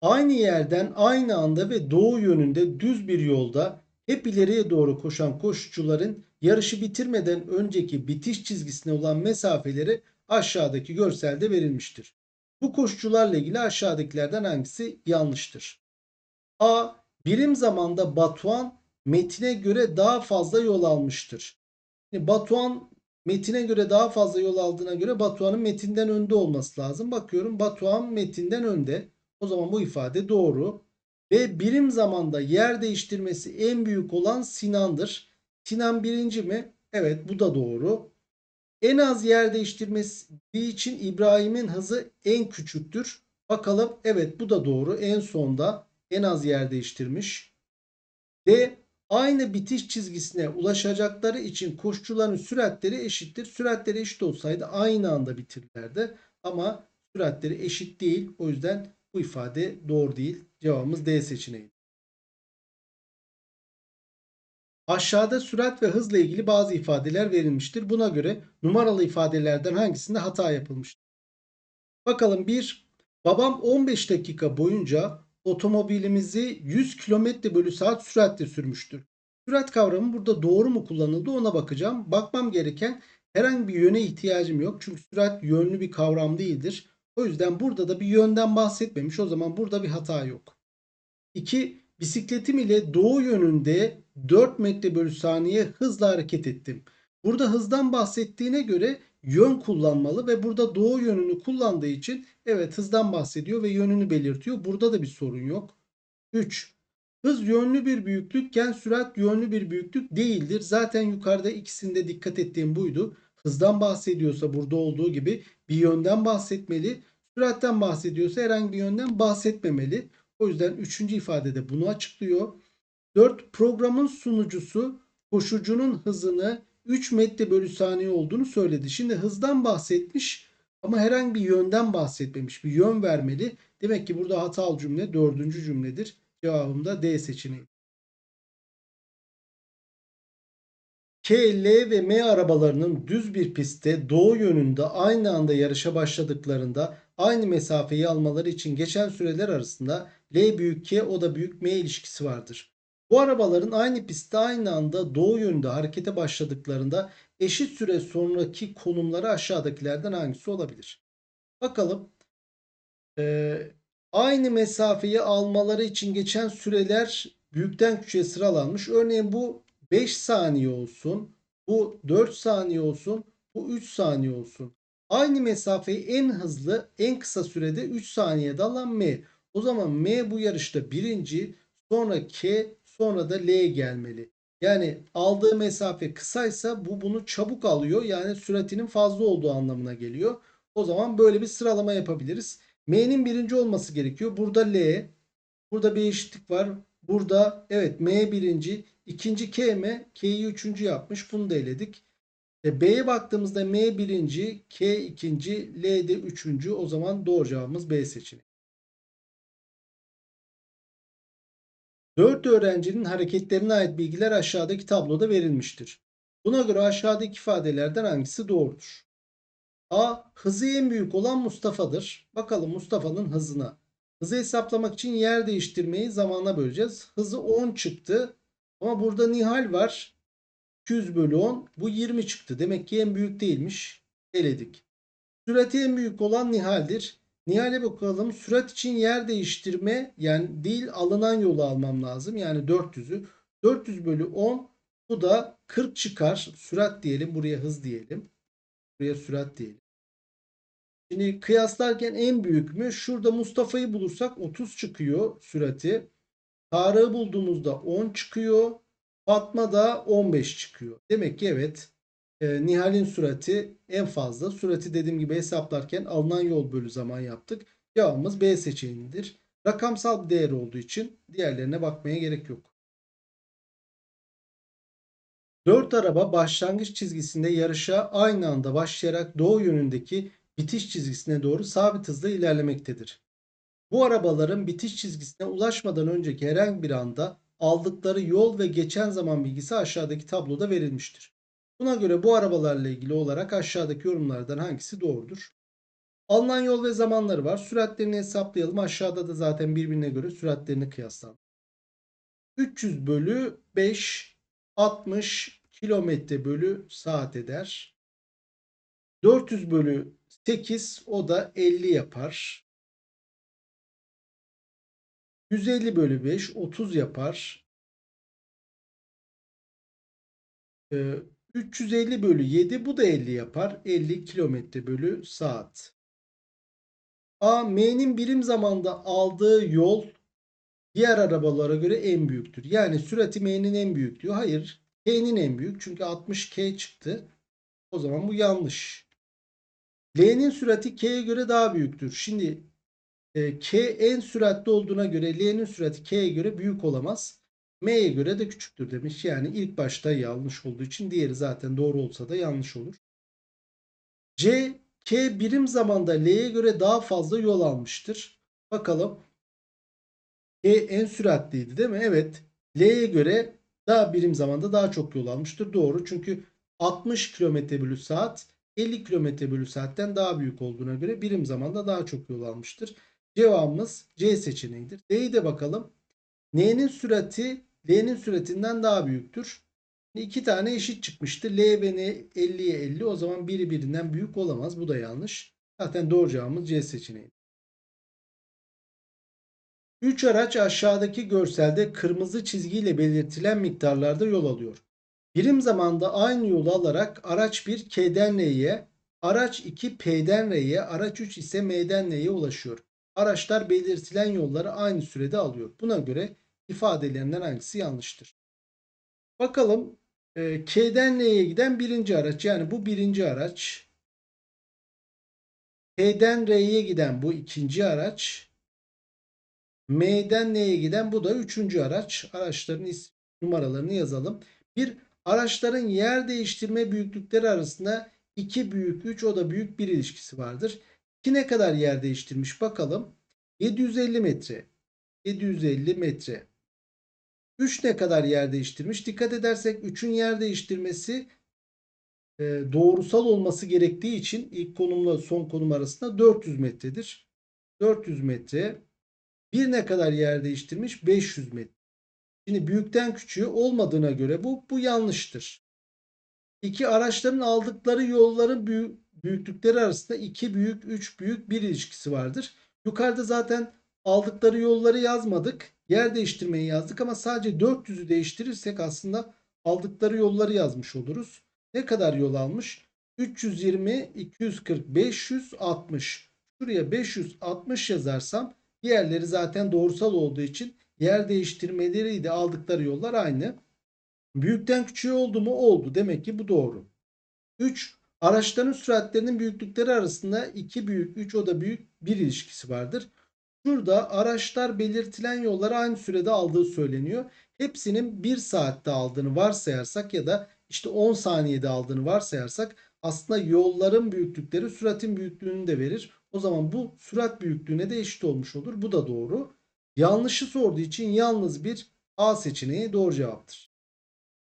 Aynı yerden aynı anda ve doğu yönünde düz bir yolda hep ileriye doğru koşan koşucuların yarışı bitirmeden önceki bitiş çizgisine olan mesafeleri aşağıdaki görselde verilmiştir. Bu koşucularla ilgili aşağıdakilerden hangisi yanlıştır? A. Birim zamanda Batuhan Metin'e göre daha fazla yol almıştır. Şimdi Batuhan Metin'e göre daha fazla yol aldığına göre Batuhan'ın Metin'den önde olması lazım. Bakıyorum Batuhan Metin'den önde. O zaman bu ifade doğru. Ve birim zamanda yer değiştirmesi en büyük olan Sinan'dır. Sinan birinci mi? Evet bu da doğru. En az yer değiştirmesi için İbrahim'in hızı en küçüktür. Bakalım evet bu da doğru. En sonda en az yer değiştirmiş. D aynı bitiş çizgisine ulaşacakları için koşucuların süratleri eşittir. Süratleri eşit olsaydı aynı anda bitirirlerdi. Ama süratleri eşit değil. O yüzden bu ifade doğru değil. Cevabımız D seçeneği. Aşağıda sürat ve hızla ilgili bazı ifadeler verilmiştir. Buna göre numaralı ifadelerden hangisinde hata yapılmıştır? Bakalım 1. Babam 15 dakika boyunca otomobilimizi 100 km bölü saat süratle sürmüştür. Sürat kavramı burada doğru mu kullanıldı ona bakacağım. Bakmam gereken herhangi bir yöne ihtiyacım yok. Çünkü sürat yönlü bir kavram değildir. O yüzden burada da bir yönden bahsetmemiş. O zaman burada bir hata yok. 2. Bisikletim ile doğu yönünde 4 metre bölü saniye hızla hareket ettim. Burada hızdan bahsettiğine göre yön kullanmalı ve burada doğu yönünü kullandığı için evet hızdan bahsediyor ve yönünü belirtiyor. Burada da bir sorun yok. 3. Hız yönlü bir büyüklükken sürat yönlü bir büyüklük değildir. Zaten yukarıda ikisinde dikkat ettiğim buydu. Hızdan bahsediyorsa burada olduğu gibi bir yönden bahsetmeli. Süratten bahsediyorsa herhangi bir yönden bahsetmemeli. O yüzden üçüncü ifadede bunu açıklıyor. 4. Programın sunucusu koşucunun hızını 3 metre bölü saniye olduğunu söyledi. Şimdi hızdan bahsetmiş ama herhangi bir yönden bahsetmemiş. Bir yön vermeli. Demek ki burada hatalı cümle dördüncü cümledir. Cevabım da D seçeneği. K, L ve M arabalarının düz bir pistte doğu yönünde aynı anda yarışa başladıklarında aynı mesafeyi almaları için geçen süreler arasında L büyük K o da büyük M ilişkisi vardır. Bu arabaların aynı pistte aynı anda doğu yönünde harekete başladıklarında eşit süre sonraki konumları aşağıdakilerden hangisi olabilir? Bakalım. Ee, aynı mesafeyi almaları için geçen süreler büyükten küçüğe sıralanmış. Örneğin bu 5 saniye olsun. Bu 4 saniye olsun. Bu 3 saniye olsun. Aynı mesafeyi en hızlı en kısa sürede 3 saniyede alan M. O zaman M bu yarışta birinci sonra K sonra da L gelmeli. Yani aldığı mesafe kısaysa bu bunu çabuk alıyor. Yani süratinin fazla olduğu anlamına geliyor. O zaman böyle bir sıralama yapabiliriz. M'nin birinci olması gerekiyor. Burada L. Burada bir eşitlik var. Burada evet M birinci. ikinci K M. K'yi üçüncü yapmış. Bunu da eledik. E, B'ye baktığımızda M birinci. K ikinci. L de üçüncü. O zaman doğru cevabımız B seçeneği. 4 öğrencinin hareketlerine ait bilgiler aşağıdaki tabloda verilmiştir. Buna göre aşağıdaki ifadelerden hangisi doğrudur? A. Hızı en büyük olan Mustafa'dır. Bakalım Mustafa'nın hızına. Hızı hesaplamak için yer değiştirmeyi zamana böleceğiz. Hızı 10 çıktı. Ama burada Nihal var. 200 bölü 10. Bu 20 çıktı. Demek ki en büyük değilmiş. Eledik. Sürati en büyük olan Nihal'dir. Nihal'e bakalım. Sürat için yer değiştirme yani değil alınan yolu almam lazım. Yani 400'ü. 400 bölü 10 bu da 40 çıkar. Sürat diyelim. Buraya hız diyelim. Buraya sürat diyelim. Şimdi kıyaslarken en büyük mü? Şurada Mustafa'yı bulursak 30 çıkıyor sürati. Tarık'ı bulduğumuzda 10 çıkıyor. Fatma da 15 çıkıyor. Demek ki evet e, Nihal'in sürati en fazla. Sürati dediğim gibi hesaplarken alınan yol bölü zaman yaptık. Cevabımız B seçeneğidir. Rakamsal bir değer olduğu için diğerlerine bakmaya gerek yok. 4 araba başlangıç çizgisinde yarışa aynı anda başlayarak doğu yönündeki bitiş çizgisine doğru sabit hızla ilerlemektedir. Bu arabaların bitiş çizgisine ulaşmadan önceki herhangi bir anda aldıkları yol ve geçen zaman bilgisi aşağıdaki tabloda verilmiştir. Buna göre bu arabalarla ilgili olarak aşağıdaki yorumlardan hangisi doğrudur? Alınan yol ve zamanları var. Süratlerini hesaplayalım. Aşağıda da zaten birbirine göre süratlerini kıyaslandı. 300 bölü 5 60 kilometre bölü saat eder. 400 bölü 8 o da 50 yapar. 150 bölü 5 30 yapar. Ee, 350 bölü 7 bu da 50 yapar. 50 kilometre bölü saat. A. M'nin birim zamanda aldığı yol diğer arabalara göre en büyüktür. Yani sürati M'nin en büyük diyor. Hayır. K'nin en büyük. Çünkü 60 K çıktı. O zaman bu yanlış. L'nin sürati K'ye göre daha büyüktür. Şimdi e, K en süratli olduğuna göre L'nin sürati K'ye göre büyük olamaz. M'ye göre de küçüktür demiş. Yani ilk başta yanlış olduğu için diğeri zaten doğru olsa da yanlış olur. C K birim zamanda L'ye göre daha fazla yol almıştır. Bakalım. K en süratliydi değil mi? Evet. L'ye göre daha birim zamanda daha çok yol almıştır. Doğru. Çünkü 60 km bölü saat 50 km bölü saatten daha büyük olduğuna göre birim zamanda daha çok yol almıştır. Cevabımız C seçeneğidir. D'yi de bakalım. N'nin sürati L'nin süratinden daha büyüktür. İki tane eşit çıkmıştı. L ve N 50'ye 50. O zaman biri birinden büyük olamaz. Bu da yanlış. Zaten doğru cevabımız C seçeneği. 3 araç aşağıdaki görselde kırmızı çizgiyle belirtilen miktarlarda yol alıyor. Birim zamanda aynı yolu alarak araç 1 K'den L'ye, araç 2 P'den R'ye, araç 3 ise M'den N'ye ulaşıyor. Araçlar belirtilen yolları aynı sürede alıyor. Buna göre ifadelerinden hangisi yanlıştır? Bakalım e, K'den L'ye giden birinci araç yani bu birinci araç. K'den R'ye giden bu ikinci araç. M'den N'ye giden bu da üçüncü araç. Araçların numaralarını yazalım. Bir araçların yer değiştirme büyüklükleri arasında 2 büyük 3 o da büyük bir ilişkisi vardır. 2 ne kadar yer değiştirmiş bakalım. 750 metre. 750 metre. 3 ne kadar yer değiştirmiş? Dikkat edersek 3'ün yer değiştirmesi e, doğrusal olması gerektiği için ilk konumla son konum arasında 400 metredir. 400 metre. 1 ne kadar yer değiştirmiş? 500 metre. Şimdi büyükten küçüğü olmadığına göre bu bu yanlıştır. İki araçların aldıkları yolların büyük, büyüklükleri arasında 2 büyük 3 büyük bir ilişkisi vardır. Yukarıda zaten aldıkları yolları yazmadık. Yer değiştirmeyi yazdık ama sadece 400'ü değiştirirsek aslında aldıkları yolları yazmış oluruz. Ne kadar yol almış? 320, 240, 560. Şuraya 560 yazarsam diğerleri zaten doğrusal olduğu için yer değiştirmeleri de aldıkları yollar aynı. Büyükten küçüğe oldu mu? Oldu. Demek ki bu doğru. 3. Araçların süratlerinin büyüklükleri arasında 2 büyük 3 o da büyük bir ilişkisi vardır. Şurada araçlar belirtilen yolları aynı sürede aldığı söyleniyor. Hepsinin 1 saatte aldığını varsayarsak ya da işte 10 saniyede aldığını varsayarsak aslında yolların büyüklükleri süratin büyüklüğünü de verir. O zaman bu sürat büyüklüğüne de eşit olmuş olur. Bu da doğru. Yanlışı sorduğu için yalnız bir A seçeneği doğru cevaptır.